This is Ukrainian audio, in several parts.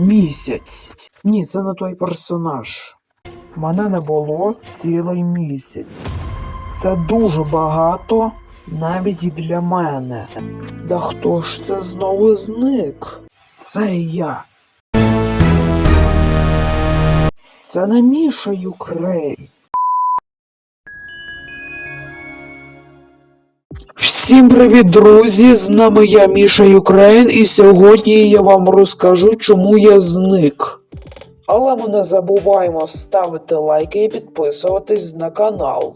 Місяць. Ні, це не той персонаж. Мене не було цілий місяць. Це дуже багато навіть і для мене. Да хто ж це знову зник? Це я. Це не Міша Юкрей. Всім привіт, друзі! З нами я Міша Юкрейн, і сьогодні я вам розкажу, чому я зник. Але ми не забуваємо ставити лайки і підписуватись на канал.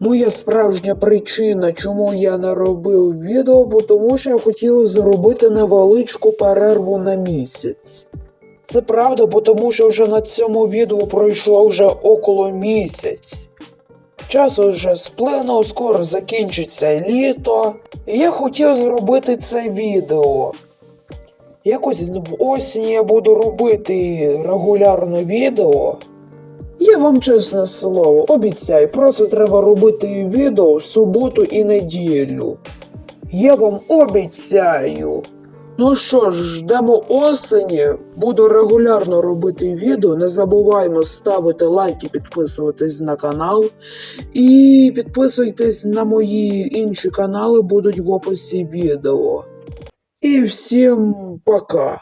Моя справжня причина, чому я не робив відео, бо тому що я хотів зробити невеличку перерву на місяць. Це правда, бо тому що вже на цьому відео пройшло вже около місяць. Час уже сплинув, скоро закінчиться літо, і я хотів зробити це відео. Якось в осінь я буду робити регулярно відео. Я вам чесне слово, обіцяю, просто треба робити відео в суботу і неділю. Я вам обіцяю. Ну що ж, ждемо осені. Буду регулярно робити відео. Не забуваємо ставити лайки, підписуватись на канал. І підписуйтесь на мої інші канали, будуть в описі відео. І всім пока.